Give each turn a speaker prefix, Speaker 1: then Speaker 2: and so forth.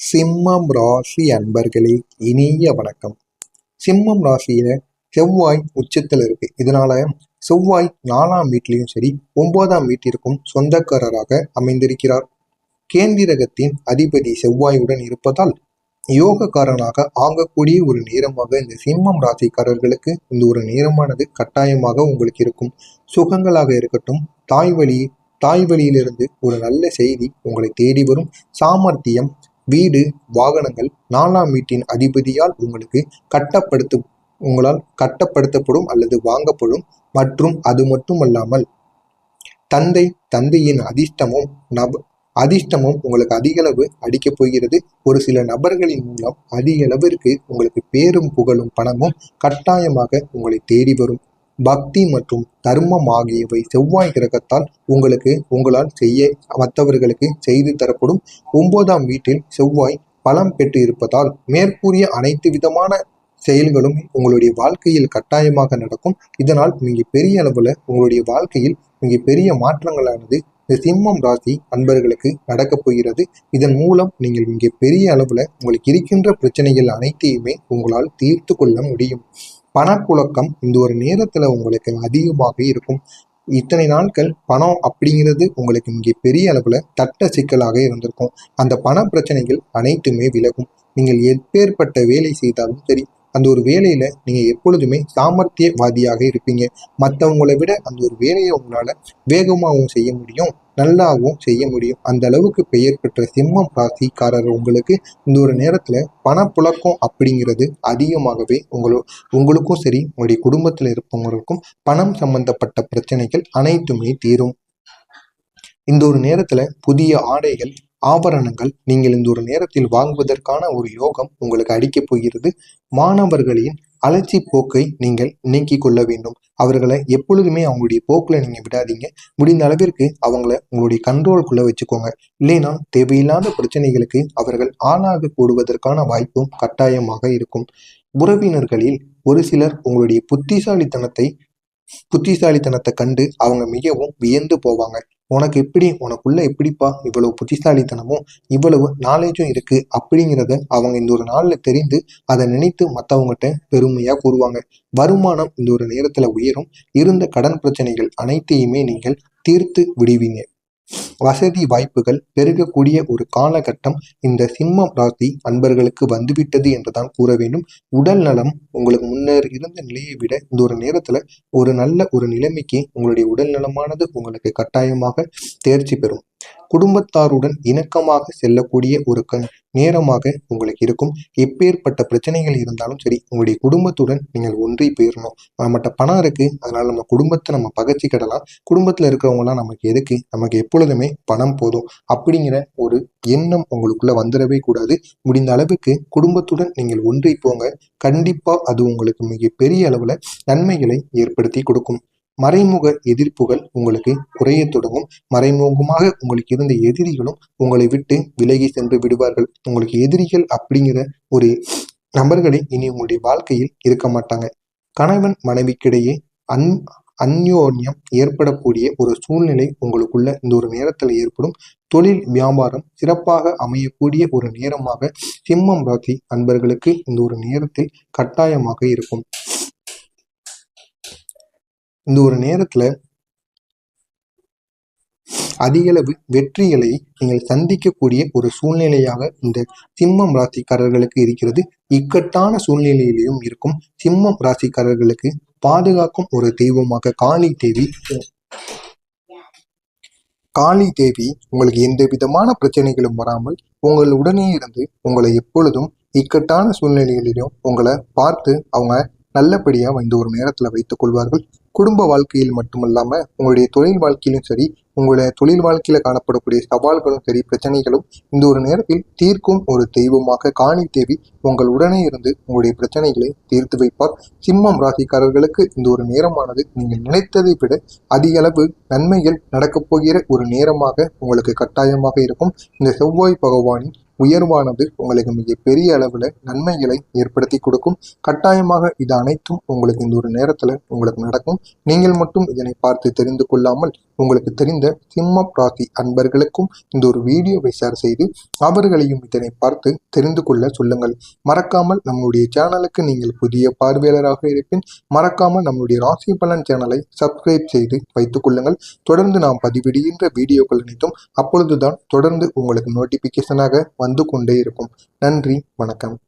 Speaker 1: சிம்மம் ராசி அன்பர்களே இனிய வணக்கம். சிம்மம் ராசியில செவ்வாய் உச்சத்தில் இருக்கு. இதனால செவ்வாய் நாலாம் வீட்லயும் சரி ஒன்பதாம் வீட்டிற்கும் சொந்தக்காரராக அமைந்திருக்கிறார். கேந்திரகத்தின் அதிபதி செவ்வாயுடன் இருப்பதால் யோகக்காரனாக ஆகக்கூடிய ஒரு நேரமாக இந்த சிம்மம் ராசிக்காரர்களுக்கு இந்த ஒரு நேரமானது கட்டாயமாக உங்களுக்கு இருக்கும். சுகங்களாக இருக்கட்டும் தாய் வழி தாய் வழியிலிருந்து ஒரு நல்ல செய்தி உங்களை தேடி வரும். சாமர்த்தியம் வீடு வாகனங்கள் நாலாம் வீட்டின் அதிபதியால் உங்களுக்கு கட்டப்படுத்து உங்களால் கட்டப்படுத்தப்படும் அல்லது வாங்கப்படும் மற்றும் அது மட்டுமல்லாமல் தந்தை தந்தையின் அதிர்ஷ்டமும் நப அதிர்ஷ்டமும் உங்களுக்கு அதிகளவு அடிக்கப் போகிறது. ஒரு சில நபர்களின் மூலம் அதிக அளவிற்கு உங்களுக்கு பேரும் புகழும் பணமும் கட்டாயமாக உங்களை தேடி வரும். பக்தி மற்றும் தர்மம் ஆகியவை செவ்வாய் கிரகத்தால் உங்களுக்கு உங்களால் செய்ய மற்றவர்களுக்கு செய்து தரப்படும் ஒன்பதாம் வீட்டில் செவ்வாய் பலம் பெற்று இருப்பதால் மேற்கூறிய அனைத்து விதமான செயல்களும் உங்களுடைய வாழ்க்கையில் கட்டாயமாக நடக்கும். இதனால் மிக பெரிய அளவில் உங்களுடைய வாழ்க்கையில் மிக பெரிய மாற்றங்களானது இந்த சிம்மம் ராசி அன்பர்களுக்கு நடக்கப் போகிறது. இதன் மூலம் நீங்கள் மிக பெரிய அளவில் உங்களுக்கு இருக்கின்ற பிரச்சனைகள் அனைத்தையுமே உங்களால் தீர்த்து கொள்ள முடியும். பணப்புழக்கம் இந்த ஒரு நேரத்துல உங்களுக்கு அதிகமாக இருக்கும். இத்தனை நாட்கள் பணம் அப்படிங்கிறது உங்களுக்கு இங்கே பெரிய அளவுல தட்ட சிக்கலாக இருந்திருக்கும். அந்த பண பிரச்சனைகள் அனைத்துமே விலகும். நீங்கள் எப்பேற்பட்ட வேலை செய்தாலும் சரி அந்த ஒரு வேலையில நீங்க எப்பொழுதுமே சாமர்த்தியவாதியாக இருப்பீங்க. மற்றவங்களை விட அந்த ஒரு வேலையை உங்களால வேகமாகவும் செய்ய முடியும். நல்லாவும் செய்ய முடியும். அந்த அளவுக்கு பெயர் பெற்ற சிம்மம் ராசிக்காரர் உங்களுக்கு இந்த ஒரு நேரத்தில் பணப்புழக்கம் அப்படிங்கிறது அதிகமாகவே உங்களோ உங்களுக்கும் சரி உங்களுடைய குடும்பத்தில் இருப்பவங்களுக்கும் பணம் சம்பந்தப்பட்ட பிரச்சனைகள் அனைத்துமே தீரும். இந்த ஒரு நேரத்தில் புதிய ஆடைகள் ஆபரணங்கள் நீங்கள் இந்த ஒரு நேரத்தில் வாங்குவதற்கான ஒரு யோகம் உங்களுக்கு அடிக்கப் போகிறது. மாணவர்களின் அலட்சி போக்கை நீங்கள் நீக்கி கொள்ள வேண்டும். அவர்களை எப்பொழுதுமே அவங்களுடைய போக்கில் நீங்கள் விடாதீங்க. முடிந்த அளவிற்கு அவங்கள உங்களுடைய கண்ட்ரோல்குள்ளே வச்சுக்கோங்க. இல்லைனா தேவையில்லாத பிரச்சனைகளுக்கு அவர்கள் ஆளாக கூடுவதற்கான வாய்ப்பும் கட்டாயமாக இருக்கும். உறவினர்களில் ஒரு சிலர் உங்களுடைய புத்திசாலித்தனத்தை புத்திசாலித்தனத்தை கண்டு அவங்க மிகவும் வியந்து போவாங்க. உனக்கு எப்படி உனக்குள்ள எப்படிப்பா இவ்வளவு புத்திசாலித்தனமும் இவ்வளவு நாலேஜும் இருக்கு அப்படிங்கிறத அவங்க இந்த ஒரு நாள்ல தெரிந்து அதை நினைத்து மற்றவங்ககிட்ட பெருமையா கூறுவாங்க. வருமானம் இந்த ஒரு நேரத்துல உயரும். இருந்த கடன் பிரச்சனைகள் அனைத்தையுமே நீங்கள் தீர்த்து விடுவீங்க. வசதி வாய்ப்புகள் பெருகக்கூடிய ஒரு காலகட்டம் இந்த சிம்மம் ராசி அன்பர்களுக்கு வந்துவிட்டது என்றுதான் கூற வேண்டும். உடல் நலம் உங்களுக்கு முன்னர் இருந்த நிலையை விட இந்த ஒரு நேரத்துல ஒரு நல்ல ஒரு நிலைமைக்கு உங்களுடைய உடல் நலமானது உங்களுக்கு கட்டாயமாக தேர்ச்சி பெறும். குடும்பத்தாருடன் இணக்கமாக செல்லக்கூடிய ஒரு க நேரமாக உங்களுக்கு இருக்கும். எப்பேற்பட்ட பிரச்சனைகள் இருந்தாலும் சரி உங்களுடைய குடும்பத்துடன் நீங்கள் ஒன்றி போயிடணும் நம்மகிட்ட பணம் இருக்கு அதனால நம்ம குடும்பத்தை நம்ம பகச்சிக்கிடலாம். குடும்பத்தில் இருக்கிறவங்களாம் நமக்கு எதுக்கு? நமக்கு எப்பொழுதுமே பணம் போதும். அப்படிங்கிற ஒரு எண்ணம் உங்களுக்குள்ள வந்துடவே கூடாது. முடிந்த அளவுக்கு குடும்பத்துடன் நீங்கள் ஒன்றி போங்க. கண்டிப்பாக அது உங்களுக்கு மிக பெரிய அளவுல நன்மைகளை ஏற்படுத்தி கொடுக்கும். மறைமுக எதிர்ப்புகள் உங்களுக்கு குறைய தொடங்கும். மறைமுகமாக உங்களுக்கு இருந்த எதிரிகளும் உங்களை விட்டு விலகி சென்று விடுவார்கள். உங்களுக்கு எதிரிகள் அப்படிங்கிற ஒரு நபர்களே இனி உங்களுடைய வாழ்க்கையில் இருக்க மாட்டாங்க. கணவன் மனைவிக்கிடையே அன் அந்யோன்யம் ஏற்படக்கூடிய ஒரு சூழ்நிலை உங்களுக்குள்ள இந்த ஒரு நேரத்தில் ஏற்படும். தொழில் வியாபாரம் சிறப்பாக அமையக்கூடிய ஒரு நேரமாக சிம்மம் ராசி அன்பர்களுக்கு இந்த ஒரு நேரத்தில் கட்டாயமாக இருக்கும். இந்த ஒரு நேரத்துல அதிகளவு வெற்றிகளை நீங்கள் சந்திக்கக்கூடிய ஒரு சூழ்நிலையாக இந்த சிம்மம் ராசிக்காரர்களுக்கு இருக்கிறது. இக்கட்டான சூழ்நிலையிலையும் இருக்கும் சிம்மம் ராசிக்காரர்களுக்கு பாதுகாக்கும் ஒரு தெய்வமாக காளி தேவி காளி தேவி உங்களுக்கு எந்த விதமான பிரச்சனைகளும் வராமல் உங்கள் உடனே இருந்து உங்களை எப்பொழுதும் இக்கட்டான சூழ்நிலைகளிலும் உங்களை பார்த்து அவங்க நல்லபடியாக இந்த ஒரு நேரத்தில் வைத்துக் கொள்வார்கள். குடும்ப வாழ்க்கையில் மட்டுமல்லாமல் உங்களுடைய தொழில் வாழ்க்கையிலும் சரி உங்களுடைய தொழில் வாழ்க்கையில் காணப்படக்கூடிய சவால்களும் சரி பிரச்சனைகளும் இந்த ஒரு நேரத்தில் தீர்க்கும் ஒரு தெய்வமாக காணி தேவி உங்கள் உடனே இருந்து உங்களுடைய பிரச்சனைகளை தீர்த்து வைப்பார். சிம்மம் ராசிக்காரர்களுக்கு இந்த ஒரு நேரமானது நீங்கள் நினைத்ததை விட அதிக அளவு நன்மைகள் நடக்கப் போகிற ஒரு நேரமாக உங்களுக்கு கட்டாயமாக இருக்கும். இந்த செவ்வாய் பகவானின் உயர்வானது உங்களுக்கு மிகப்பெரிய அளவில் நன்மைகளை ஏற்படுத்தி கொடுக்கும். கட்டாயமாக இது அனைத்தும் உங்களுக்கு இந்த ஒரு நேரத்தில் உங்களுக்கு நடக்கும். நீங்கள் மட்டும் இதனை பார்த்து தெரிந்து கொள்ளாமல் உங்களுக்கு தெரிந்த சிம்ம ராசி அன்பர்களுக்கும் இந்த ஒரு வீடியோவை ஷேர் செய்து அவர்களையும் இதனை பார்த்து தெரிந்து கொள்ள சொல்லுங்கள். மறக்காமல் நம்முடைய சேனலுக்கு நீங்கள் புதிய பார்வையாளராக இருப்பின் மறக்காமல் நம்முடைய ராசி பலன் சேனலை சப்ஸ்கிரைப் செய்து வைத்துக் கொள்ளுங்கள். தொடர்ந்து நாம் பதிவிடுகின்ற வீடியோக்கள் அனைத்தும் அப்பொழுதுதான் தொடர்ந்து உங்களுக்கு நோட்டிபிகேஷனாக வந்து கொண்டே இருக்கும். நன்றி வணக்கம்.